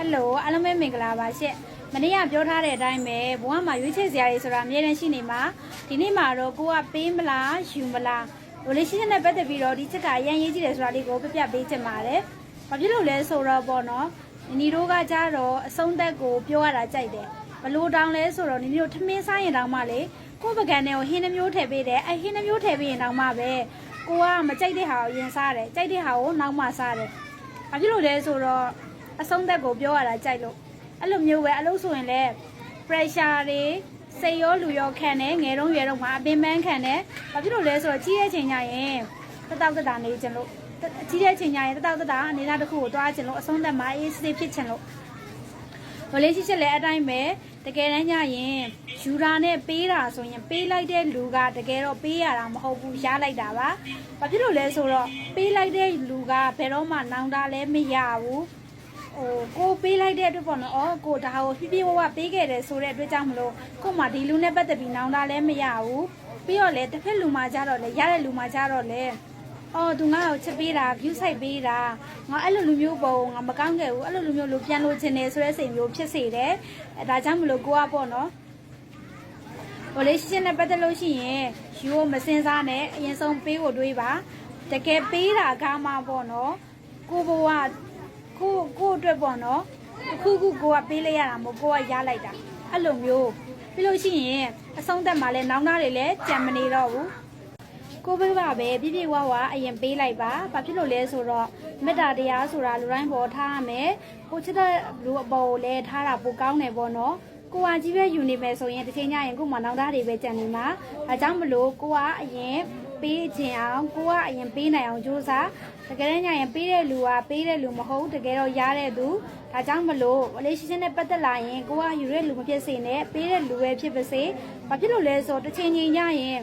ဟယ်လိုအားလုံးပဲမင်္ဂလာပါရှင့်မနေ့ကပြောထားတဲ့အတိုင်းပဲဘဝမှာရွေးချယ်စရာတွေဆိုတာအများတန်းရှိနေမှာဒီနေ့မှာတော့ကိုကပေးမလားယူမလားဟိုလေးရှိတဲ့နဲ့ပတ်သက်ပြီးတော့ဒီချက်ကအရင်ရေးကြည့်တယ်ဆိုတာလေးကိုပြပြပေးချင်ပါတယ်ဘာဖြစ်လို့လဲဆိုတော့ပေါ့နော်နီတို့ကကြတော့အဆုံးသက်ကိုပြောရတာကြိုက်တယ်ဘလို့တောင်းလဲဆိုတော့နီတို့ထမင်းစားရင်တောင်းမှလေကိုယ့်ပကံနဲ့ကိုဟင်းနှမျိုးထည့်ပေးတယ်အဲဟင်းနှမျိုးထည့်ပေးရင်တောင်းမှပဲကိုကမကြိုက်တဲ့ဟာကိုရင်စားတယ်ကြိုက်တဲ့ဟာကိုနောက်မှစားတယ်ဘာဖြစ်လို့လဲဆိုတော့ အဆုံးသက်ကိုပြောရတာကြိုက်လို့အဲ့လိုမျိုးပဲအလုပ်ဆိုရင်လည်း pressure တွေစိတ်ရောလူရောခံတယ်ငယ်တုန်းရွယ်တုန်းမှာအပင်ပန်းခံတယ်ဘာဖြစ်လို့လဲဆိုတော့ကြီးတဲ့ချိန်ညရင်တတောက်တတာနေခြင်းလို့ကြီးတဲ့ချိန်ညရင်တတောက်တတာအနေနဲ့တစ်ခုကိုတွားခြင်းလို့အဆုံးသက်မှာအေးစစ်ဖြစ်ခြင်းလို့ဘလေးရှိချက်လည်းအတိုင်းပဲတကယ်တမ်းညရင်ယူရာနဲ့ပေးတာဆိုရင်ပေးလိုက်တဲ့လူကတကယ်တော့ပေးရတာမဟုတ်ဘူးရလိုက်တာပါဘာဖြစ်လို့လဲဆိုတော့ပေးလိုက်တဲ့လူကဘယ်တော့မှနောင်တလည်းမရဘူး ဟိုကိုပေးလိုက်တဲ့အတွက်ပေါ့နော်အော်ကိုဒါကိုဖြည်းဖြည်းဝဝပေးခဲ့တယ်ဆိုတဲ့အတွက်ကြောင့်မလို့ကို့မှာဒီလူနဲ့ပတ်သက်ပြီးနောင်တာလည်းမရဘူးပြီးတော့လေတစ်ဖက်လူမှကြတော့လေရတဲ့လူမှကြတော့လေအော်သူငါ့ကိုချက်ပေးတာ view site ပေးတာငါအဲ့လိုလူမျိုးပုံငါမကောင်းခဲ့ဘူးအဲ့လိုလူမျိုးလိုပြန်လို့ချင်တယ်ဆိုတဲ့စိတ်မျိုးဖြစ်စေတယ်အဲဒါကြောင့်မလို့ကိုကပေါ့နော်ဟိုလေးရှင်းနဲ့ပတ်သက်လို့ရှိရင်ယူကိုမစင်စားနဲ့အရင်ဆုံးပေးဖို့တွေးပါတကယ်ပေးတာကမှပေါ့နော်ကိုဘဝ ကိုကိုအတွက်ပေါ့နော်အခုခုကိုကပေးလိုက်ရတာမဟုတ်ကိုကရလိုက်တာအဲ့လိုမျိုးပြီးလို့ရှိရင်အဆုံးသက်မှာလဲနောင်နာတွေလည်းကြံမနေတော့ဘူးကိုဘေးကပဲပြပြဝဝအရင်ပေးလိုက်ပါဘာဖြစ်လို့လဲဆိုတော့မေတ္တာတရားဆိုတာလူတိုင်းပေါ်ထားရမယ်ကိုချစ်တဲ့လူအပေါ်ကိုလည်းထားတာပိုကောင်းတယ်ပေါ့နော်ကိုကကြီးပဲယူနေမယ်ဆိုရင်တစ်ချိန်ညရင်ကို့မှာနောင်တတွေပဲကြံနေမှာဒါကြောင့်မလို့ကိုကအရင် ပေးခြင်းအောင်ကိုကအရင်ပေးနိုင်အောင်ကြိုးစားတကယ်တမ်းညရင်ပေးတဲ့လူကပေးတဲ့လူမဟုတ်တကယ်တော့ရတဲ့သူဒါကြောင့်မလို့ relationship နဲ့ပတ်သက်လာရင်ကိုကယူတဲ့လူမဖြစ်စေနဲ့ပေးတဲ့လူပဲဖြစ်ပါစေဘာဖြစ်လို့လဲဆိုတော့တစ်ချိန်ချင်းညရင်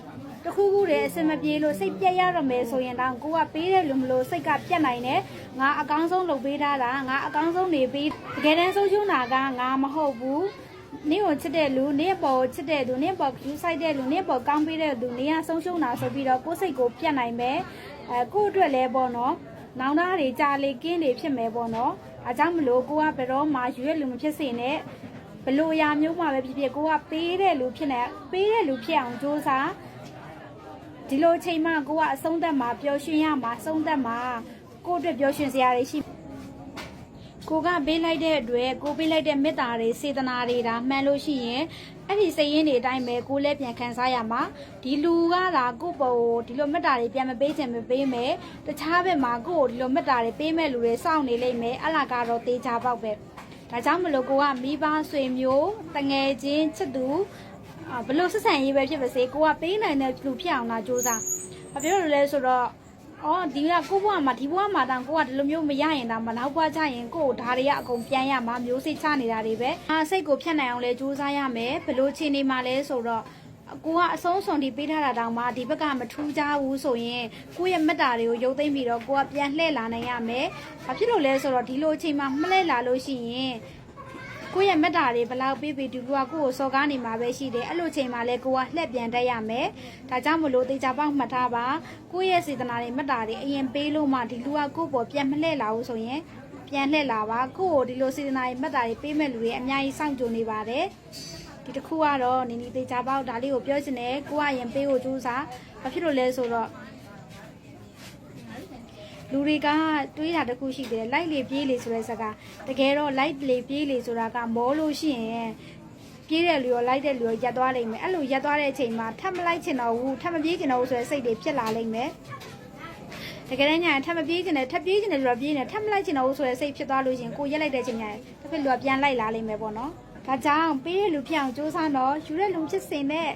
တခုခုတည်းအစမပြေလို့စိတ်ပြက်ရတော့မယ်ဆိုရင်တော့ကိုကပေးတဲ့လူမလို့စိတ်ကပြက်နိုင်တယ်ငါအကောင်းဆုံးလုပ်ပေးထားတာငါအကောင်းဆုံးနေပေးတကယ်တမ်းဆုံးရှုံးတာကငါမဟုတ်ဘူး နင့်ကိုချစ်တဲ့လူနင့်ပေါ်ကိုချစ်တဲ့သူနင့်ပေါ်ကျူးဆိုင်တဲ့လူနင့်ပေါ်ကောင်းပေးတဲ့သူနင်ကဆုံးရှုံးတာဆိုပြီးတော့ကိုယ်စိတ်ကိုပြက်နိုင်မယ်အဲကိုယ့်အတွက်လည်းပေါ့နော်နောင်တတွေကြာလေကင်းတွေဖြစ်မယ်ပေါ့နော်အဲကြောင့်မလို့ကိုကဘယ်တော့မှရွေးလူမဖြစ်စေနဲ့ဘလို့အရာမျိုးမှပဲဖြစ်ဖြစ်ကိုကပေးတဲ့လူဖြစ်နေပေးတဲ့လူဖြစ်အောင်စူးစမ်းဒီလိုအချိန်မှကိုကအဆုံးသက်မှာပျော်ရွှင်ရမှာအဆုံးသက်မှာကိုယ့်အတွက်ပျော်ရွှင်စရာတွေရှိ ကိုကပေးလိုက်တဲ့အတွက်ကိုပေးလိုက်တဲ့မေတ္တာတွေစေတနာတွေဒါမှန်လို့ရှိရင်အဲ့ဒီစိတ်ရင်းတွေအတိုင်းပဲကိုလည်းပြန်ခံစားရမှာဒီလူကသာကိုယ့်ပေါ်ကိုဒီလိုမေတ္တာတွေပြန်မပေးချင်မပေးမယ်တခြားဘက်မှာကိုယ့်ကိုဒီလိုမေတ္တာတွေပေးမဲ့လူတွေစောင့်နေလိမ့်မယ်အလားကတော့တေချာပေါက်ပဲဒါကြောင့်မလို့ကိုကမိဘဆွေမျိုးတငယ်ချင်းချစ်သူအာဘလို့ဆက်ဆံရေးပဲဖြစ်ပါစေကိုကပေးနိုင်တဲ့လူဖြစ်အောင်လာစူးစမ်းဘာဖြစ်လို့လဲဆိုတော့ အော်ဒီကကိုဘွားမှာဒီဘွားမှာတောင်ကိုကဒီလိုမျိုးမရရင်တောင်မနောက်ဘွားချရင်ကို့ကိုဒါတွေကအကုန်ပြန်ရမှာမျိုးစိတ်ချနေတာတွေပဲအာစိတ်ကိုဖြတ်နိုင်အောင်လဲကြိုးစားရမယ်ဘလို့ချင်းနေမှာလဲဆိုတော့ကိုကအဆုံးစွန်ဒီပေးထားတာတောင်မှဒီဘက်ကမထူးကြဘူးဆိုရင်ကိုယ့်ရဲ့မက်တာတွေကိုရုပ်သိမ်းပြီးတော့ကိုကပြန်လှည့်လာနိုင်ရမယ်။ဘာဖြစ်လို့လဲဆိုတော့ဒီလိုအချိန်မှာမလှည့်လာလို့ရှိရင် ကိုယ့်ရဲ့မက်တာတွေဘလောက်ပေးပြီးဒီလူကကိုယ့်ကိုစော်ကားနေမှာပဲရှိတယ်အဲ့လိုချိန်မှာလဲကိုကလှည့်ပြန်တတ်ရမယ်ဒါကြောင့်မလို့တေချာပေါက်မှတ်ထားပါကိုယ့်ရဲ့စေတနာတွေမက်တာတွေအရင်ပေးလို့မှဒီလူကကိုယ့်ပေါ်ပြန်မလှည့်လာဘူးဆိုရင်ပြန်လှည့်လာပါကိုယ့်ကိုဒီလိုစေတနာတွေမက်တာတွေပေးမဲ့လူတွေအများကြီးစောင့်ကြိုနေပါတယ်ဒီတစ်ခုကတော့နီနီတေချာပေါက်ဒါလေးကိုပြောချင်တယ်ကိုကအရင်ပေးဖို့ကြိုးစားဘာဖြစ်လို့လဲဆိုတော့ လူတွေကတွေးတာတစ်ခုရှိတယ်လိုက်လေပြေးလေဆိုတဲ့စကားတကယ်တော့လိုက်လေပြေးလေဆိုတာကမောလို့ရှိရင်ပြေးတဲ့လူရောလိုက်တဲ့လူရောရက်သွားလိမ့်မယ်အဲ့လိုရက်သွားတဲ့အချိန်မှာထပ်မလိုက်ချင်တော့ဘူးထပ်မပြေးချင်တော့ဘူးဆိုတဲ့စိတ်တွေဖြစ်လာလိမ့်မယ်တကယ်တမ်းညာထပ်မပြေးချင်တယ်ထပ်ပြေးချင်တယ်ဆိုတော့ပြေးနေထပ်မလိုက်ချင်တော့ဘူးဆိုတဲ့စိတ်ဖြစ်သွားလို့ရှိရင်ကိုရက်လိုက်တဲ့ချိန်ညာတစ်ဖက်လူကပြန်လိုက်လာလိမ့်မယ်ပေါ့နော်ဒါကြောင့်ပေးတဲ့လူဖြစ်အောင်စူးစမ်းတော့ယူတဲ့လူဖြစ်စင်တဲ့